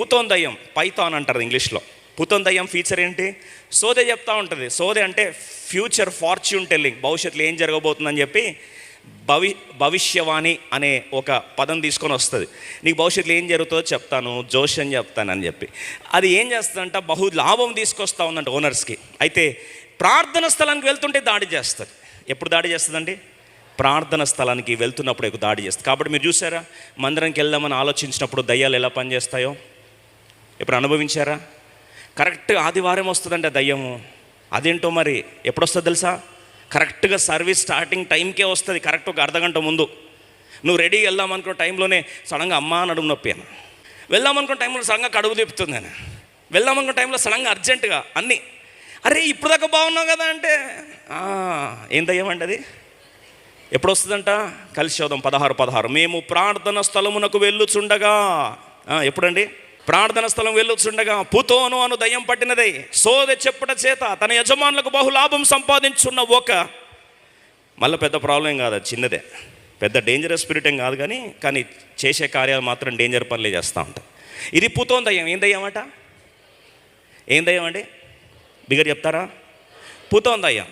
పుతోన్ దయ్యం పైథాన్ అంటారు ఇంగ్లీష్లో. పుతోందయం ఫీచర్ ఏంటి? సోదే చెప్తా ఉంటుంది. సోదే అంటే ఫ్యూచర్ ఫార్చ్యూన్ టెల్లింగ్ భవిష్యత్తులో ఏం జరగబోతుందని చెప్పి భవి భవిష్యవాణి అనే ఒక పదం తీసుకొని వస్తుంది. నీకు భవిష్యత్తులో ఏం జరుగుతుందో చెప్తాను జోషన్ చెప్తాను అని చెప్పి. అది ఏం చేస్తుందంట? బహు లాభం తీసుకొస్తా ఉందంట ఓనర్స్కి అయితే ప్రార్థన స్థలానికి వెళ్తుంటే దాడి చేస్తుంది. ఎప్పుడు దాడి చేస్తుందండి? ప్రార్థన స్థలానికి వెళ్తున్నప్పుడు ఎక్కువ దాడి చేస్తుంది. కాబట్టి మీరు చూసారా? మందిరానికి వెళ్దామని ఆలోచించినప్పుడు దయ్యాలు ఎలా పనిచేస్తాయో? ఎప్పుడు అనుభవించారా? కరెక్ట్ ఆదివారం వస్తుందంటే దయ్యము. అదేంటో మరి? ఎప్పుడు వస్తుంది తెలుసా? కరెక్ట్గా సర్వీస్ స్టార్టింగ్ టైంకే వస్తుంది కరెక్ట్ ఒక అర్ధగంట ముందు. నువ్వు రెడీ వెళ్దాం అనుకున్న టైంలోనే సడన్గా అమ్మా అడుగు నొప్పి అని వెళ్దాం అనుకున్న టైంలో సడన్గా కడుగు తిప్పుతుంది నేను వెళ్దాం అనుకున్న టైంలో సడన్గా అర్జెంటుగా అన్నీ. అరే ఇప్పుడు దాకా బాగున్నావు కదా అంటే. ఏం దయ్యమండి అది? ఎప్పుడు వస్తుందంట కలిసి చూద్దాం పదహారు పదహారు. మేము ప్రార్థన స్థలమునకు వెళ్ళుచుండగా. ఎప్పుడండి? ప్రార్థన స్థలం వెళ్ళొచ్చుండగా పుతోను అను దయ్యం పట్టినదే. సోద చెప్పుట చేత తన యజమానులకు బహు లాభం సంపాదించున్న ఒక. మళ్ళీ పెద్ద ప్రాబ్లం ఏం కాదు చిన్నదే. పెద్ద డేంజరస్ స్పిరిట్ ఏం కాదు కానీ కానీ చేసే కార్యాలు మాత్రం డేంజర్ పనులే చేస్తూ ఉంటాయి. ఇది పుతోన్ దయ్యం. ఏం దయ్యం అట? ఏం దయ్యం అండి? బిగర్ చెప్తారా? పుతోన్ దయ్యం.